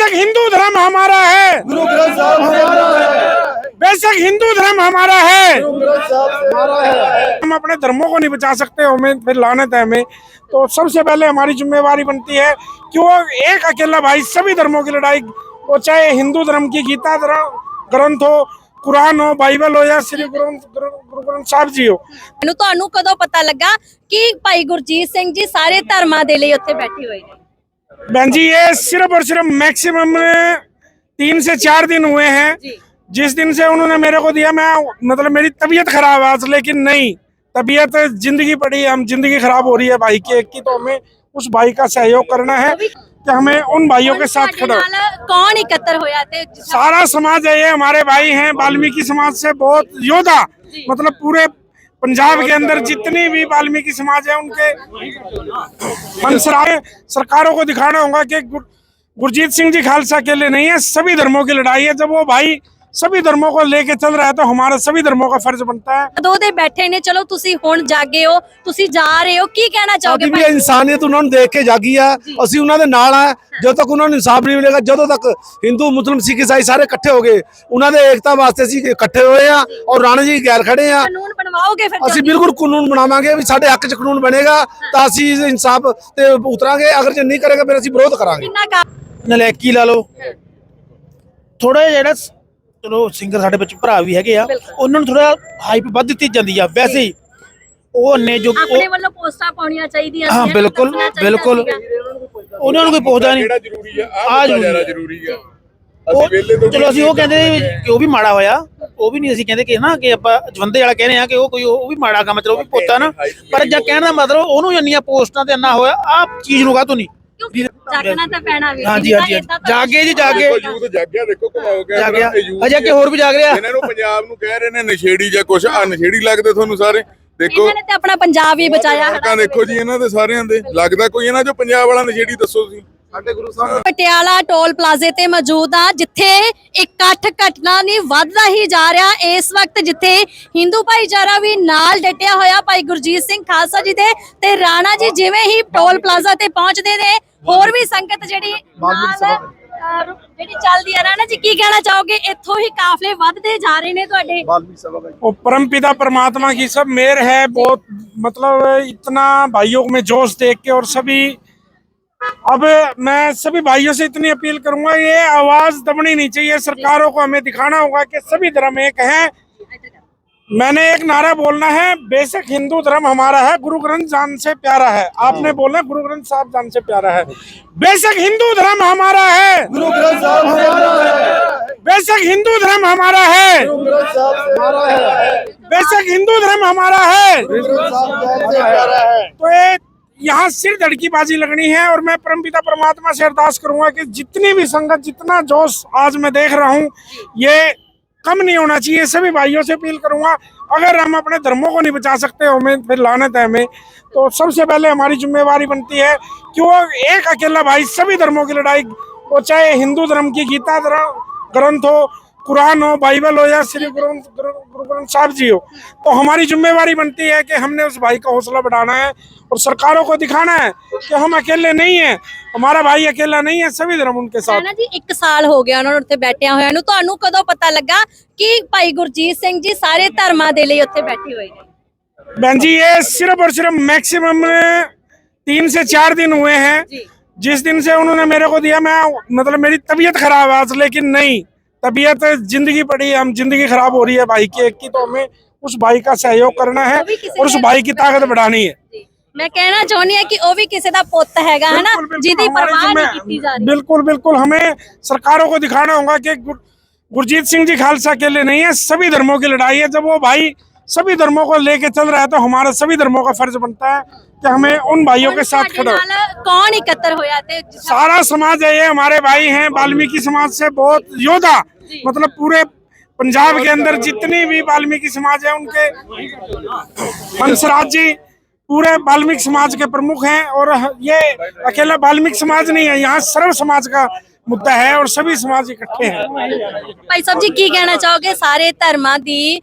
बेशक हिंदू धर्म हमारा है गुरु ग्रंथ साहब हमारा है बेशक हिंदू धर्म हमारा है गुरु ग्रंथ साहब हमारा है हम अपने धर्मों को नहीं बचा सकते हमें फिर लानत है हमें तो सबसे पहले हमारी जिम्मेवारी बनती है कि वो एक अकेला भाई सभी धर्मों की लड़ाई वो चाहे हिंदू धर्म की गीता धर्म ग्रंथ हो कुरान हो बाइबल हो या श्री गुरु गुरु गुरु ग्रंथ साहब जी हो ਮੈਨੂੰ ਤੁਹਾਨੂੰ ਕਦੋਂ ਪਤਾ ਲੱਗਾ ਕਿ ਭਾਈ ਗੁਰਜੀਤ ਸਿੰਘ ਜੀ ਸਾਰੇ ਧਰਮਾਂ ਦੇ ਲਈ ਉੱਥੇ ਬੈਠੇ ਹੋਏ ਨੇ बहन जी ये सिर्फ़ और सिर्फ़ मैक्सिमम तीन से चार दिन हुए हैं। जिस दिन से उन्होंने मेरे को दिया मैं मतलब मेरी तबीयत खराब है आज लेकिन नहीं तबीयत ज़िंदगी पड़ी हम ज़िंदगी खराब हो रही है भाई की एक की तो हमें उस भाई का सहयोग करना है कि हमें उन भाइयों के साथ खड़ा कौन इकहत्तर हो जाते सारा समाज है ये हमारे भाई हैं वाल्मीकि समाज से बहुत योद्धा मतलब पूरे पंजाब के अंदर जितनी भी वाल्मीकि समाज है, उनके मनसराय सरकारों को दिखाना होगा कि गुरजीत सिंह जी खालसा के लिए नहीं है, सभी धर्मों की लड़ाई है। जब वो भाई सभी धर्मों को लेके चल रहा है तो हमारा सभी धर्मों का फर्ज बनता है ਕਦੋਂ ਦੇ ਬੈਠੇ ਨੇ ਚਲੋ ਤੁਸੀਂ ਹੁਣ ਜਾਗੇ ਹੋ ਤੁਸੀਂ ਜਾ ਰਹੇ ਹੋ ਕੀ ਕਹਿਣਾ ਚਾਹੋਗੇ ਸਾਡੀ ਵੀ ਭਾਈ ਇਨਸਾਨੀਅਤ ਉਹਨਾਂ ਨੂੰ ਦੇਖ ਕੇ ਜਾਗੀ ਆ ਅਸੀਂ ਉਹਨਾਂ ਦੇ ਨਾਲ ਆ ਜਦੋਂ ਤੱਕ ਉਹਨਾਂ ਨੂੰ ਇਨਸਾਫ ਨਹੀਂ ਮਿਲੇਗਾ ਜਦੋਂ ਤੱਕ ਹਿੰਦੂ ਮੁਸਲਮ ਸਿੱਖ ਈਸਾਈ ਸਾਰੇ ਇਕੱਠੇ ਹੋ ਗਏ ਉਹਨਾਂ ਦੇ ਏਕਤਾ ਵਾਸਤੇ ਅਸੀਂ ਇਕੱਠੇ ਹੋਏ ਆ ਔਰ ਰਾਣਾ ਜੀ ਗੈਰ ਖੜੇ ਆ ਕਾਨੂੰਨ ਬਣਵਾਓਗੇ ਫਿਰ ਅਸੀਂ ਜਲਦੀ? ਬਿਲਕੁਲ ਕਾਨੂੰਨ ਬਣਾਵਾਂਗੇ ਵੀ ਸਾਡੇ ਹੱਕ 'ਚ ਕਾਨੂੰਨ ਬਣੇਗਾ ਤਾਂ ਅਸੀਂ ਇਨਸਾਫ ਤੇ ਉਤਰਾਂਗੇ ਅਗਰ ਜੇ ਨਹੀਂ ਕਰੇਗਾ ਫਿਰ ਅਸੀਂ ਵਿਰੋਧ ਕਰਾਂਗੇ ਕਿੰਨਾ ਕਾ ਨਲੈਕੀ ਲਾ ਲਓ ਥੋੜਾ ਜਿਹੜਾ ਸ- ਚਲੋ ਸਿੰਗਰ ਸਾਡੇ ਵਿੱਚ ਭਰਾ ਵੀ ਹੈਗੇ ਆ ਬਿਲਕੁਲ। ਉਹਨਾਂ ਨੂੰ ਥੋੜਾ ਹਾਈਪ ਵੱਧ ਦਿੱਤੀ ਜਾਂਦੀ ਆ। ਵੈਸੇ ਹੀ ਉਹ ਨੇ ਜੋ ਆਪਣੇ ਉਹ- ਵੱਲੋਂ ਪੋਸਟਾਂ ਪਾਉਣੀਆਂ ਚਾਹੀਦੀਆਂ ਹਾਂ ਬਿਲਕੁਲ ਦੱਸਣਾ ਚਾਹੀਦਾ ਬਿਲਕੁਲ। ਸੀਗਾ। ਉਹਨਾਂ ਨੂੰ ਕੋਈ ਪੁੱਛਦਾ ਨਹੀਂ। ਕਿਹੜਾ ਜ਼ਰੂਰੀ ਆ ਆਹ ਜ਼ਰੂਰੀ ਜ਼ਿਆਦਾ ਆ। ਜ਼ਰੂਰੀ ਆ। ਉਹ ਅਸੀਂ ਵੇਲੇ ਤੋਂ ਚਲੋ ਅਸੀਂ ਉਹ ਕਹਿੰਦੇ ਵੀ ਕਿ ਉਹ ਵੀ ਮਾੜਾ ਹੋਇਆ। ਉਹ ਵੀ ਨਹੀਂ ਅਸੀਂ ਕਹਿੰਦੇ ਕਿ ਨਾ ਕਿ ਆਪਾਂ ਜਵੰਦੇ ਵਾਲਾ ਕਹਿੰਦੇ ਆ ਕਿ ਉਹ ਕੋਈ ਉਹ ਵੀ ਮਾੜਾ ਕੰਮ ਚਲੋ ਉਹ ਵੀ ਪੋਤਾ ਨਾ। ਪਰ ਜੇ ਕਹਿਣ ਦਾ ਮਤਲਬ ਉਹਨੂੰ ਇੰਨੀਆਂ ਪੋਸਟਾਂ ਤੇ ਇੰਨਾ ਹੋਇਆ ਆ ਚੀਜ਼ ਨੂੰ ਕਾਹਤੋਂ ਨਹੀਂ। ਕਿਉਂ ਜਾਗਣਾ ਤਾਂ ਪੈਣਾ ਵੀ। ਹਾਂਜੀ ਹਾਂਜੀ ਹਾਂਜੀ। ਜਾਗੇ ਜੀ ਜਾਗੇ। ਦੇਖੋ ਯੂਥ ਜਾਗਿਆ ਦੇਖੋ ਘੁਮਾਓ ਗਿਆ। ਜਾਗਿਆ ਅਜੇ ਕਿ ਹੋਰ ਵੀ ਜਾਗ ਰਿਹਾ। ਇਹਨਾਂ ਨੂੰ ਪੰਜਾਬ ਨੂੰ ਕਹਿ ਰਹੇ ਨੇ ਨਸ਼ੇੜੀ ਜਾਂ ਕੁਛ। ਆ ਨਸ਼ੇੜੀ ਲੱਗਦੇ ਤੁਹਾਨੂੰ ਸਾਰੇ। ਦੇਖੋ ਇਹਨਾਂ ਨੇ ਤੇ ਆਪਣਾ ਪੰਜਾਬ ਹੀ ਬਚਾਇਆ ਦੇਖੋ ਜੀ ਇਹਨਾਂ ਦੇ ਸਾਰਿਆਂ ਦੇ। ਲੱਗਦਾ ਕੋਈ ਇਹਨਾਂ ਚੋਂ ਪੰਜਾਬ ਵਾਲਾ ਨਸ਼ੇੜੀ ਦੱਸੋ ਤੁਸੀਂ। ਸਾਡੇ ਗੁਰੂ ਸਾਹਿਬ ਪਟਿਆਲਾ ਟੋਲ ਪਲਾਜ਼ੇ ਤੇ ਮੌਜੂਦ ਆ ਜਿੱਥੇ ਇਕੱਠ ਘਟਨਾ ਨਹੀਂ ਵੱਧਦਾ ਹੀ ਜਾ ਰਿਹਾ ਇਸ ਵਕਤ ਜਿੱਥੇ ਹਿੰਦੂ ਭਾਈਚਾਰਾ ਵੀ ਨਾਲ ਡਟਿਆ ਹੋਇਆ ਭਾਈ ਗੁਰਜੀਤ ਸਿੰਘ ਖਾਲਸਾ ਜੀ ਦੇ ਤੇ ਰਾਣਾ ਜੀ ਜਿਵੇਂ ਹੀ ਟੋਲ ਪਲਾਜ਼ਾ ਤੇ ਪਹੁੰਚਦੇ ਨੇ ਹੋਰ ਵੀ ਸੰਗਤ ਜਿਹੜੀ ਨਾਲ ਅਹ, ਜਿਹੜੀ ਚੱਲਦੀ ਆ ਰਾਣਾ ਜੀ ਕੀ ਕਹਿਣਾ ਚਾਹੋਗੇ ਇੱਥੋਂ ਹੀ ਕਾਫਲੇ ਵੱਧਦੇ ਜਾ ਰਹੇ ਨੇ ਤੁਹਾਡੇ वो परम पिता परमात्मा की सब मेहर है बहुत मतलब इतना भाइयों में जोश देख के और सभी अब मैं सभी भाइयों से इतनी अपील करूँगा ये आवाज़ दबनी नहीं चाहिए। सरकारों को हमें दिखाना होगा कि सभी धर्म एक हैं। मैंने एक नारा बोलना है बेशक हिंदू धर्म हमारा है गुरु ग्रंथ जान से प्यारा है। आपने बोलना गुरु ग्रंथ साहब जान से प्यारा है। बेशक हिंदू धर्म हमारा है। गुरु ग्रंथ साहब हमारा है। बेशक हिंदू धर्म हमारा है। बेशक हिंदू धर्म हमारा है। तो ये यहाँ सिर धड़कीबाजी लगनी है और मैं परमपिता परमात्मा से अरदास करूँगा कि जितनी भी संगत, जितना जोश आज मैं देख रहा हूँ, ये कम नहीं होना चाहिए। सभी भाइयों से अपील करूँगा, अगर हम अपने धर्मों को नहीं बचा सकते, हमें फिर लानत है हमें। तो सबसे पहले हमारी जिम्मेवारी बनती है कि वो एक अकेला भाई सभी धर्मों की लड़ाई, वो चाहे हिंदू धर्म की गीता ग्रंथ हो कुरान हो बाइबल हो या श्री गुरु गुरु गुरु ग्रंथ साहब जी हो तो हमारी जिम्मेवारी बनती है कि हमने उस भाई का हौसला बढ़ाना है और सरकारों को दिखाना है कि हम अकेले नहीं हैं हमारा भाई अकेला नहीं है सभी धर्म उनके साथ ਰਾਣਾ ਜੀ 1 ਸਾਲ ਹੋ ਗਿਆ ਉਹਨਾਂ ਨੂੰ ਉੱਥੇ ਬੈਠਿਆਂ ਹੋਇਆਂ ਨੂੰ ਤੁਹਾਨੂੰ ਕਦੋਂ ਪਤਾ ਲੱਗਾ ਕਿ ਭਾਈ ਗੁਰਜੀਤ ਸਿੰਘ ਜੀ ਸਾਰੇ ਧਰਮਾਂ ਦੇ ਲਈ ਉੱਥੇ ਬੈਠੇ ਹੋਏ ਨੇ बहन जी ये सिर्फ और सिर्फ मैक्सिमम तीन से चार दिन हुए हैं जी जिस दिन से उन्होंने मेरे को दिया मैं मतलब मेरी तबीयत खराब है आज लेकिन नहीं तबीयत तो ज़िंदगी पड़ी हम ज़िंदगी खराब हो रही है भाई की एक की तो हमें उस भाई का सहयोग करना है और उस भाई की ताकत बढ़ानी है। मैं कहना चाहनी है कि वो भी किसी का पोत है ना? जिदी परवाह नहीं की जा रही बिल्कुल बिल्कुल हमें सरकारों को दिखाना होगा कि गुरजीत सिंह जी खालसा के लिए नहीं है सभी धर्मों की लड़ाई है। जब वो भाई सभी धर्मों को लेके चल रहा है तो हमारा सभी धर्मों का फ़र्ज़ बनता है। कि हमें उन भाइयों के साथ खड़ा कौन इकहत्तर हो जाते सारा समाज है ये हमारे भाई हैं वाल्मीकि समाज से बहुत योद्धा मतलब पूरे पंजाब के अंदर जितनी भी वाल्मीकि समाज है उनके हंसराज जी पूरे वाल्मीकि समाज के प्रमुख हैं और ये अकेला वाल्मीकि समाज नहीं है यहाँ सर्व समाज का मुद्दा है और सभी समाज इकट्ठे हैं। भाई साहब जी की कहना चाहोगे? सारे धर्मां दी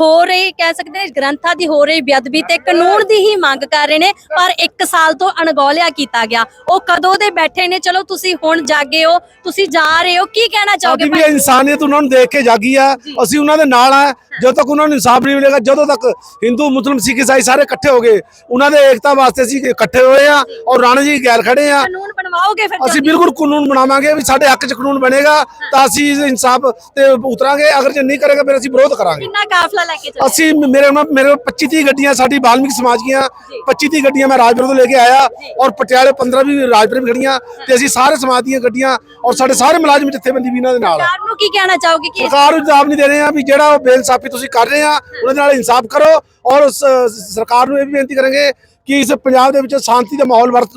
ਹੋ ਰਹੀ ਕਹਿ ਸਕਦੇ ਹਾਂ, ਗ੍ਰੰਥਾਂ ਦੀ ਹੋ ਰਹੀ ਬੇਅਦਬੀ ਤੇ ਕਾਨੂੰਨ ਦੀ ਹੀ ਮੰਗ ਕਰ ਰਹੇ ਨੇ ਪਰ 1 ਸਾਲ ਤੋਂ ਅਣਗੌਲਿਆ ਕੀਤਾ ਗਿਆ। ਉਹ ਕਦੋਂ ਦੇ ਬੈਠੇ ਨੇ? ਚਲੋ ਤੁਸੀਂ ਹੁਣ ਜਾਗੇ ਹੋ ਤੁਸੀਂ ਜਾ ਰਹੇ ਹੋ ਕੀ ਕਹਿਣਾ ਚਾਹੋਗੇ ਵੀ? ਇਨਸਾਨੀਅਤ ਉਹਨਾਂ ਨੂੰ ਦੇਖ ਕੇ ਜਾਗੀ ਆ। ਅਸੀਂ ਉਹਨਾਂ ਦੇ ਨਾਲ ਆ। ਜਦੋਂ ਤੱਕ ਉਹਨਾਂ ਨੂੰ ਇਨਸਾਫ ਨਹੀਂ ਮਿਲੇਗਾ ਜਦੋਂ ਤੱਕ ਹਿੰਦੂ ਮੁਸਲਮ ਸਿੱਖ ਈਸਾਈ ਸਾਰੇ ਇਕੱਠੇ ਹੋ ਗਏ ਉਹਨਾਂ ਦੇ ਏਕਤਾ ਵਾਸਤੇ ਅਸੀਂ ਇਕੱਠੇ ਹੋਏ ਆ ਔਰ ਰਾਣਾ ਜੀ ਗੈਰ ਖੜੇ ਆ। ਕਾਨੂੰਨ ਬਣਵਾਓਗੇ ਫਿਰ ਅਸੀਂ? ਬਿਲਕੁਲ ਕਾਨੂੰਨ ਬਣਾਵਾਂਗੇ ਵੀ ਸਾਡੇ ਹੱਕ 'ਚ ਕਾਨੂੰਨ ਬਣੇਗਾ ਤਾਂ ਅਸੀਂ ਇਨਸਾਫ ਤੇ ਉਤਰਾਂਗੇ। ਅਗਰ ਜੇ ਨਹੀਂ ਕਰੇਗਾ ਫਿਰ ਅਸੀਂ ਵਿਰੋਧ ਕਰਾਂਗੇ। ਕਿੰਨਾ ਕਾਫਲਾ ਲੈ ਕੇ ਚੱਲੇ ਅਸੀਂ ਮੇਰੇ ਨਾਲ ਮੇਰੇ ਕੋਲ 25 30 ਗੱਡੀਆਂ ਸਾਡੀ ਬਾਲਮਿਕ ਸਮਾਜ ਦੀਆਂ 25 30 ਗੱਡੀਆਂ ਮੈਂ ਰਾਜਪੁਰ ਤੋਂ ਲੈ ਕੇ ਆਇਆ ਔਰ ਪਟਿਆਲੇ 15 ਵੀ ਰਾਜਪੁਰ ਵੀ ਖੜੀਆਂ ਤੇ ਅਸੀਂ ਸਾਰੇ ਸਮਾਜ ਦੀਆਂ ਗੱਡੀਆਂ ਔਰ ਸਾਡੇ ਸਾਰੇ ਮੁਲਾਜ਼ਮ ਜਥੇਬੰਦੀ ਵੀ ਇਹਨਾਂ ਦੇ ਨਾਲ ਸਰਕਾਰ ਨੂੰ ਕੀ ਕਹਿਣਾ ਚਾਹੋਗੇ ਕਿ ਸਰਕਾਰ ਨੂੰ ਜਵਾਬ ਨਹੀਂ ਦੇ ਰਹੇ ਆ ਵੀ ਜਿਹੜਾ ਉਹ ਬੇਇਨਸਾਫੀ ਤੁਸੀਂ ਕਰ ਰਹੇ ਆ ਉਹਦੇ ਨਾਲ ਇਨਸਾਫ ਕਰੋ ਔਰ ਸ- ਸਰਕਾਰ ਨੂੰ ਇਹ ਵੀ ਬੇਨਤੀ ਕਰਾਂਗੇ ਕਿ ਇਸ ਪੰਜਾਬ ਦੇ ਵਿੱਚ ਸ਼ਾਂਤੀ ਦਾ ਮਾਹੌਲ ਵਰਤ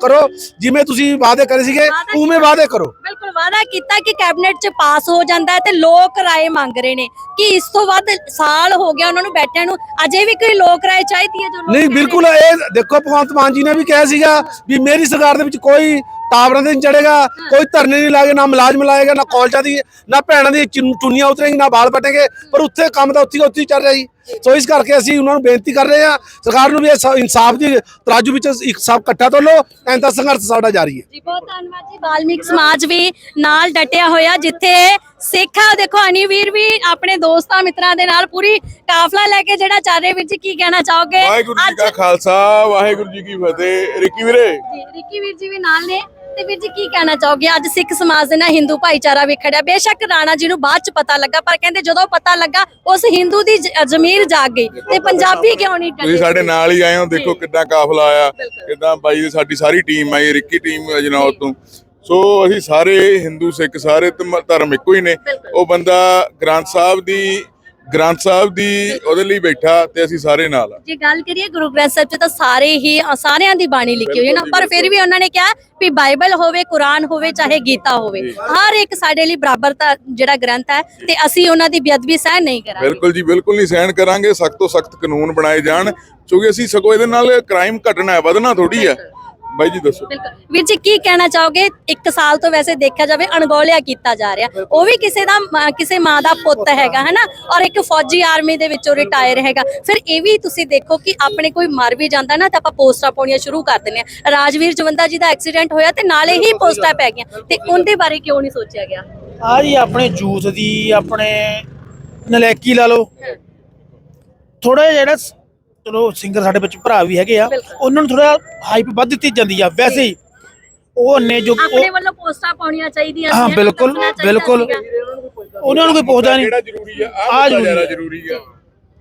ਕਰੋ ਜਿਵੇਂ ਤੁਸੀਂ ਵਾਅਦੇ ਕਰੇ ਸੀਗੇ ਉਵੇਂ ਵਾਅਦੇ ਕਰੋ। ਵਾਅਦਾ ਕੀਤਾ ਕਿ ਕੈਬਨਿਟ 'ਚ ਪਾਸ ਹੋ ਜਾਂਦਾ ਹੈ ਤੇ ਲੋਕ ਰਾਏ ਮੰਗ ਰਹੇ ਨੇ ਕਿ ਇਸ ਤੋਂ ਵੱਧ ਸਾਲ ਹੋ ਗਿਆ ਉਹਨਾਂ ਨੂੰ ਬੈਠਿਆਂ ਨੂੰ ਅਜੇ ਵੀ ਕੋਈ ਲੋਕ ਰਾਏ ਚਾਹੀਦੀ ਹੈ ਜੋ ਲੋਕ ਨਹੀਂ ਕਹਿ ਰਹੇ ਬਿਲਕੁਲ ਇਹ ਦੇਖੋ ਭਗਵੰਤ ਮਾਨ ਜੀ ਨੇ ਵੀ ਕਿਹਾ ਸੀਗਾ ਵੀ ਮੇਰੀ ਸਰਕਾਰ ਦੇ ਵਿੱਚ ਕੋਈ ਟਾਵਰਾਂ ਦੇ ਨਹੀਂ ਚੜੇਗਾ ਕੋਈ ਧਰਨੇ ਨਹੀਂ ਲਾਏਗਾ ਨਾ ਮੁਲਾਜ਼ਮ ਲਾਏਗਾ ਨਾ ਕਾਲਜਾਂ ਦੀ ਨਾ ਭੈਣਾਂ ਦੀ ਚੁੰਨ- ਚੁੰਨੀਆਂ ਉਤਰੇਗੀ ਨਾ ਬਾਲ ਪਟੇਗੇ ਪਰ ਉੱਥੇ ਕੰਮ ਤਾਂ ਉੱਥੇ ਹੀ ਉੱਥੇ ਹੀ ਚੱਲ ਰਿਹਾ ਜੀ। ਸੋ ਇਸ ਕਰਕੇ ਅਸੀਂ ਉਹਨਾਂ ਨੂੰ ਬੇਨਤੀ ਕਰ ਰਹੇ ਹਾਂ ਸਰਕਾਰ ਨੂੰ ਵੀ ਇਨਸਾਫ ਦੀ ਤਰਾਜੂ ਵਿੱਚ ਇੱਕ ਸਭ ਇਕੱਠਾ ਤੋਲੋ ਐਂ ਤਾਂ ਸੰਘਰਸ਼ ਸਾਡਾ ਜਾਰੀ ਹੈ। ਜੀ ਬਹੁਤ ਧੰਨਵਾਦ ਜੀ ਬਾਲਮਿਕ ਸਮਾਜ ਵੀ ਨਾਲ ਡਟਿਆ ਹੋਇਆ ਜਿੱਥੇ ਸਿੱਖਾ ਦੇਖੋ ਅਨੀਵੀਰ ਵੀ ਆਪਣੇ ਦੋਸਤਾਂ ਮਿੱਤਰਾਂ ਦੇ ਨਾਲ ਪੂਰੀ ਕਾਫਲਾ ਲੈ ਕੇ ਜਿਹੜਾ ਵੀਰ ਜੀ ਕੀ ਕਹਿਣਾ ਚਾਹੋਗੇ? ਵਾਹਿਗੁਰੂ ਜੀ ਕਾ ਖਾਲਸਾ ਵਾਹਿਗੁਰੂ ਜੀ ਕੀ ਫਤਿਹ। ਰਿੱਕੀ ਵੀਰੇ। ਜੀ ਰਿੱਕੀ ਵੀਰ ਜੀ ਵੀ ਨਾਲ ਨੇ। ਤੇ ਵੀਰ ਜੀ ਕੀ ਕਹਿਣਾ ਚਾਹੋਗੇ? ਅੱਜ ਸਿੱਖ ਸਮਾਜ ਦੇ ਨਾਲ ਹਿੰਦੂ ਭਾਈਚਾਰਾ ਵੀ ਖੜਿਆ। ਬੇਸ਼ੱਕ ਰਾਣਾ ਜੀ ਨੂੰ ਬਾਅਦ ਚ ਪਤਾ ਲੱਗਾ ਪਰ ਕਹਿੰਦੇ ਜਦੋਂ ਪਤਾ ਲੱਗਾ ਉਸ ਹਿੰਦੂ ਦੀ ਜ- ਜ਼ਮੀਰ ਜਾਗ ਗਈ। ਤੇ ਪੰਜਾਬੀ ਕਿਉਂ ਨਹੀਂ ਤੁਸੀਂ ਸਾਡੇ ਨਾਲ ਹੀ ਆਏ ਹੋ ਦੇਖੋ ਕਿੱਦਾਂ ਕਾਫਲਾ ਆਇਆ ਕਿੱਦਾਂ ਬਾਈ ਦੀ ਸਾਡੀ ਸਾਰੀ ਟੀਮ ਆਈ ਰਿੱਕੀ ਟੀਮ ਜਨੌਦ ਤੋਂ। ਸੋ ਅਸੀਂ ਸਾਰੇ ਹਿੰਦੂ ਸਿੱਖ ਸਾਰੇ ਧਮ- ਧਰਮ ਇੱਕੋ ਹੀ ਨੇ। ਉਹ ਬੰਦਾ ਗ੍ਰੰਥ ਸਾਹਿਬ ਦੀ ਗ੍ਰੰਥ ਸਾਹਿਬ ਦੀ ਉਹਦੇ ਲਈ ਬੈਠਾ ਤੇ ਅਸੀਂ ਸਾਰੇ ਨਾਲ ਆ। ਜੇ ਗੱਲ ਕਰੀਏ ਗੁਰੂ ਗ੍ਰੰਥ ਸਾਹਿਬ 'ਚ ਤਾਂ ਸਾਰੇ ਹੀ ਸਾਰਿਆਂ ਦੀ ਬਾਣੀ ਲਿਖੀ ਹੋਈ ਹੈ ਨਾ ਪਰ ਫਿਰ ਵੀ ਉਹਨਾਂ ਨੇ ਕਿਹਾ ਵੀ ਬਾਈਬਲ ਹੋਵੇ ਕੁਰਾਨ ਹੋਵੇ ਚਾਹੇ ਗੀਤਾ ਹੋਵੇ ਹਰ ਇੱਕ ਸਾਡੇ ਲਈ ਬਰਾਬਰਤਾ ਜਿਹੜਾ ਗ੍ਰੰਥ ਹੈ ਤੇ ਅਸੀਂ ਉਹਨਾਂ ਦੀ ਬੇਅਦਬੀ ਸਹਿਣ ਨਹੀਂ ਕਰਾਂਗੇ। ਬਿਲਕੁਲ ਜੀ ਬਿਲਕੁਲ ਨਹੀਂ ਸਹਿਣ ਕਰਾਂਗੇ ਸਖਤ ਤੋਂ ਸਖਤ ਕਾਨੂੰਨ ਬਣਾਏ ਜਾਣ ਕਿਉਂਕਿ ਅਸੀਂ ਸਗੋਂ ਇਹਦੇ ਨਾਲ ਕ੍ਰਾਈਮ ਘਟਣਾ ਹੈ ਵਧਣਾ ਥੋੜੀ ਹੈ। ਬਾਈ ਜੀ ਦੱਸੋ। ਬਿਲਕੁਲ। ਵੀਰ ਜੀ ਕੀ ਕਹਿਣਾ ਚਾਹੋਗੇ? ਇੱਕ ਸਾਲ ਤੋਂ ਵੈਸੇ ਦੇਖਿਆ ਜਾਵੇ ਅਣਗੌਲਿਆ ਕੀਤਾ ਜਾ ਰਿਹਾ। ਉਹ ਵੀ ਕਿਸੇ ਦਾ ਕਿਸੇ ਮਾਂ ਦਾ ਪੁੱਤ ਹੈਗਾ ਹਨਾ? ਔਰ ਇੱਕ ਫੌਜੀ ਆਰਮੀ ਦੇ ਵਿੱਚੋਂ ਰਿਟਾਇਰ ਹੈਗਾ। ਫਿਰ ਇਹ ਵੀ ਤੁਸੀਂ ਦੇਖੋ ਕਿ ਆਪਣੇ ਕੋਈ ਮਰ ਵੀ ਜਾਂਦਾ ਨਾ ਤਾਂ ਆਪਾਂ ਪੋਸਟਾਂ ਪਾਉਣੀਆਂ ਸ਼ੁਰੂ ਕਰ ਦਿੰਦੇ ਆ ਰਾਜਵੀਰ ਜਵੰਦਾ ਜੀ ਦਾ ਐਕਸੀਡੈਂਟ ਹੋਇਆ ਤੇ ਨਾਲੇ ਹੀ ਪੋਸਟਾਂ ਪੈ ਗਈਆਂ। ਤੇ ਉਹਦੇ ਬਾਰੇ ਕਿਉਂ ਨਹੀਂ ਸੋਚਿਆ ਗਿਆ? ਆ ਜੀ ਆਪਣੇ ਜੂਥ ਦੀ ਆਪਣੇ ਨਲੈਕੀ ਲਾ ਲਓ। ਥੋੜਾ ਜਿਹੜਾ ਸ- ਚਲੋ ਸਿੰਗਰ ਸਾਡੇ ਵਿੱਚ ਭਰਾ ਵੀ ਹੈਗੇ ਆ। ਉਹਨਾਂ ਨੂੰ ਥੋੜਾ ਹਾਈਪ ਵੱਧ ਦਿੱਤੀ ਜਾਂਦੀ ਆ ਵੈਸੇ ਹੀ ਉਹ ਨੇ ਜੋ ਆਪਣੇ ਵੱਲੋਂ ਪੋਸਟਾਂ ਪਾਉਣੀਆਂ ਚਾਹੀਦੀਆਂ ਹਾਂ, ਬਿਲਕੁਲ, ਦੱਸਣਾ ਚਾਹੀਦਾ ਬਿਲਕੁਲ। ਸੀਗਾ। ਉਹਨਾਂ ਨੂੰ ਕੋਈ ਪੁੱਛਦਾ ਨਹੀਂ ਕਿਹੜਾ ਜ਼ਰੂਰੀ ਆ ਆਹ ਆਹ ਜ਼ਰੂਰੀ ਜ਼ਿਆਦਾ ਆ। ਜ਼ਰੂਰੀ ਆ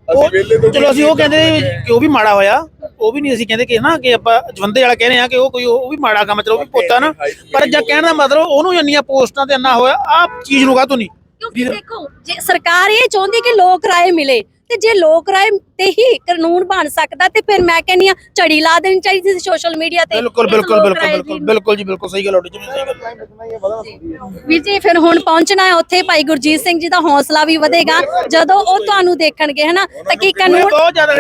ਉਹ ਅਸੀਂ ਵੇਲੇ ਤੋਂ ਚਲੋ ਅਸੀਂ ਉਹ ਕਹਿੰਦੇ ਕਿ ਉਹ ਵੀ ਮਾੜਾ ਹੋਇਆ ਉਹ ਵੀ ਨਹੀਂ ਅਸੀਂ ਕਹਿੰਦੇ ਕਿ ਨਾ ਕਿ ਆਪਾਂ ਜਵੰਦੇ ਵਾਲਾ ਕਹਿੰਦੇ ਆ ਕਿ ਉਹ ਕੋਈ ਉਹ ਵੀ ਮਾੜਾ ਕੰਮ ਚਲੋ ਉਹ ਵੀ ਪੋਤਾ ਨਾ ਪਰ ਜੇ ਕਹਿਣ ਦਾ ਮਤਲਬ ਉਹਨੂੰ ਇੰਨੀਆਂ ਪੋਸਟਾਂ ਤੇ ਇੰਨਾ ਹੋਇਆ ਆ ਚੀਜ਼ ਨੂੰ ਕਾਹਤੋਂ ਨਹੀਂ ਕਿਉਂਕਿ ਦੇਖੋ ਜੇ ਸਰਕਾਰ ਇਹ ਚਾਹੁੰਦੀ ਕਿ ਲੋਕ ਰਾਏ ਮਿਲੇ ਤੇ ਜੇ ਲੋਕ ਰਾਏ ਤੇ ਹੀ ਕਾਨੂੰਨ ਬਣ ਸਕਦਾ ਤੇ ਫਿਰ ਮੈਂ ਕਹਿੰਨੀ ਆ ਝੜੀ ਲਾ ਦੇਣੀ ਚਾਹੀਦੀ ਸੀ ਸੋਸ਼ਲ ਮੀਡੀਆ ਤੇ। ਬਿਲਕੁਲ ਬਿਲਕੁਲ ਲੋਕ ਬਿਲਕੁਲ ਬਿਲਕੁਲ। ਬਿਲਕੁਲ ਜੀ ਬਿਲਕੁਲ ਸਹੀ ਗੱਲ ਸਹੀ ਗੱਲ। ਵੀਰ ਜੀ ਫਿਰ ਹੁਣ ਪਹੁੰਚਣਾ ਹੈ ਉੱਥੇ ਭਾਈ ਗੁਰਜੀਤ ਸਿੰਘ ਜੀ ਦਾ ਹੌਸਲਾ ਵੀ ਵਧੇਗਾ। ਜਦੋਂ ਉਹ ਤੁਹਾਨੂੰ ਦੇਖਣਗੇ ਹਨਾ ਤਾਂ ਕੀ ਕਾਨੂੰਨ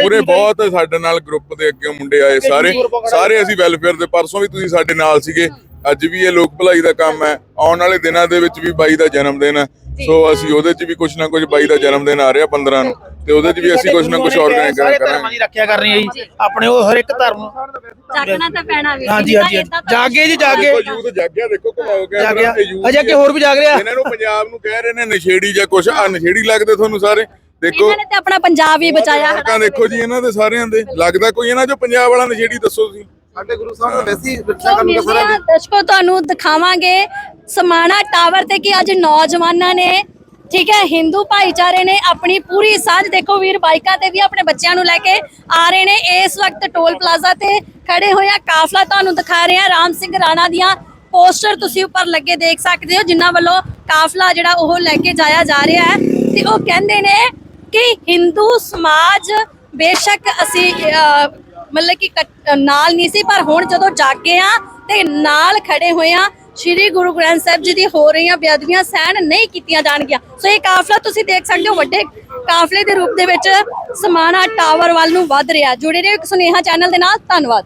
ਪੂਰੇ ਬਹੁਤ ਸਾਡੇ ਨਾਲ ਗਰੁੱਪ ਦੇ ਅੱਗੇ ਮੁੰਡੇ ਆਏ ਸਾਰੇ। ਸਾਰੇ ਅਸੀਂ ਵੈਲਫੇਅਰ ਦੇ ਪਰਸੋਂ ਵੀ ਤੁਸੀਂ ਸਾਡੇ ਨਾਲ ਸੀਗੇ। ਅੱਜ ਵੀ ਇਹ ਲੋਕ ਭਲਾਈ ਦਾ ਕੰਮ ਹੈ। ਆਉਣ ਵਾਲੇ ਦਿਨਾਂ ਦੇ ਵਿੱਚ ਵੀ ਬਾਈ ਦਾ ਜਨਮ ਦਿਨ ਹੈ। ਸੋ ਅਸੀਂ ਉਹਦੇ 'ਚ ਵੀ ਕੁਝ ਨਾ ਕੁਝ ਬਾਈ ਦਾ ਜਨਮ ਦਿਨ ਆ ਰਿਹਾ 15 ਨੂੰ। ਤੇ ਉਹਦੇ 'ਚ ਵੀ ਅਸੀਂ ਕੁਝ ਨਾ ਕੁਝ ਆਰਗੇਨਾਈਜ਼ ਸਾਰੇ ਧਰਮਾਂ ਕਰਾਂਗੇ ਦੀ ਰੱਖਿਆ ਕਰਨੀ ਹੈ ਜੀ। ਆਪਣੇ ਉਹ ਹਰ ਇੱਕ ਧਰਮ ਨੂੰ। ਜਾਗਣਾ ਤਾਂ ਪੈਣਾ ਵੀ। ਹਾਂਜੀ ਹਾਂਜੀ। ਜਾਗੇ ਜੀ ਜਾਗੇ। ਯੂਥ ਜਾਗਿਆ ਦੇਖੋ ਕਮਾਓ ਗਿਆ ਜਾਗਿਆ। ਅਜੇ ਅੱਗੇ ਹੋਰ ਵੀ ਜਾਗ ਰਿਹਾ। ਇਹਨਾਂ ਨੂੰ ਪੰਜਾਬ ਨੂੰ ਕਹਿ ਰਹੇ ਨੇ ਨਸ਼ੇੜੀ ਜਾਂ ਕੁਝ ਆ ਨਸ਼ੇੜੀ ਲੱਗਦੇ ਤੁਹਾਨੂੰ ਸਾਰੇ। ਦੇਖੋ ਇਹਨਾਂ ਨੇ ਤੇ ਆਪਣਾ ਪੰਜਾਬ ਹੀ ਬਚਾਇਆ। ਫਰਕਾਂ ਦੇਖੋ ਜੀ ਇਹਨਾਂ ਦੇ ਸਾਰਿਆਂ ਦੇ। ਲੱਗਦਾ ਕੋਈ ਇਹਨਾਂ ਚੋਂ ਪੰਜਾਬ ਵਾਲਾ ਨਸ਼ੇੜੀ ਦੱਸੋ ਤੁਸੀਂ। ਸਾਡੇ ਗੁਰੂ ਸਾਹਿਬ ਨੇ ਵੈਸੀ ਸੋ ਮਿਲਦੀਆਂ ਦਰਸ਼ਕੋ ਤੁਹਾਨੂੰ ਦਿਖਾਵਾਂਗੇ ਸਮਾਣਾ ਟਾਵਰ ਤੇ ਕਿ ਅੱਜ ਨੌਜਵਾਨਾਂ ਨੇ ਠੀਕ ਹੈ ਹਿੰਦੂ ਭਾਈਚਾਰੇ ਨੇ ਆਪਣੀ ਪੂਰੀ ਸਾਂਝ ਦੇਖੋ ਵੀਰ ਬਾਈਕਾਂ ਤੇ ਵੀ ਆਪਣੇ ਬੱਚਿਆਂ ਨੂੰ ਲੈ ਕੇ ਆ ਰਹੇ ਨੇ। ਇਸ ਵਕਤ ਟੋਲ ਪਲਾਜ਼ਾ ਤੇ ਖੜੇ ਹੋਏ ਆ। ਕਾਫਲਾ ਤੁਹਾਨੂੰ ਦਿਖਾ ਰਹੇ ਆ। ਰਾਮ ਸਿੰਘ ਰਾਣਾ ਦੀਆਂ ਪੋਸਟਰ ਤੁਸੀਂ ਉੱਪਰ ਲੱਗੇ ਦੇਖ ਸਕਦੇ ਹੋ ਜਿਨ੍ਹਾਂ ਵੱਲੋਂ ਕਾਫਲਾ ਜਿਹੜਾ ਉਹ ਲੈ ਕੇ ਜਾਇਆ ਜਾ ਰਿਹਾ ਹੈ। ਤੇ ਉਹ ਕਹਿੰਦੇ ਨੇ ਕਿ ਹਿੰਦੂ ਸਮਾਜ ਬੇਸ਼ੱਕ ਅਸੀਂ ਮਤਲਬ ਕਿ ਕੱਟ- ਨਾਲ ਨਹੀਂ ਸੀ, ਪਰ ਹੁਣ ਜਦੋਂ ਜਾਗੇ ਆ ਤੇ ਨਾਲ ਖੜੇ ਹੋਏ ਆ ਸ਼੍ਰੀ ਗੁਰੂ ਗ੍ਰੰਥ ਸਾਹਿਬ ਜੀ ਦੀ ਹੋ ਰਹੀਆਂ ਬੇਅਦਬੀਆਂ ਸਹਿਣ ਨਹੀਂ ਕੀਤੀਆਂ ਜਾਣਗੀਆਂ। ਸੋ ਇਹ ਕਾਫਲਾ ਤੁਸੀਂ ਦੇਖ ਸਕਦੇ ਹੋ, ਵੱਡੇ ਕਾਫਲੇ ਦੇ ਰੂਪ ਦੇ ਵਿੱਚ ਸਮਾਣਾ ਟਾਵਰ ਵੱਲ ਨੂੰ ਵੱਧ ਰਿਹਾ। ਜੁੜੇ ਰਹੋ ਇੱਕ ਸੁਨੇਹਾ ਚੈਨਲ ਦੇ ਨਾਲ, ਧੰਨਵਾਦ।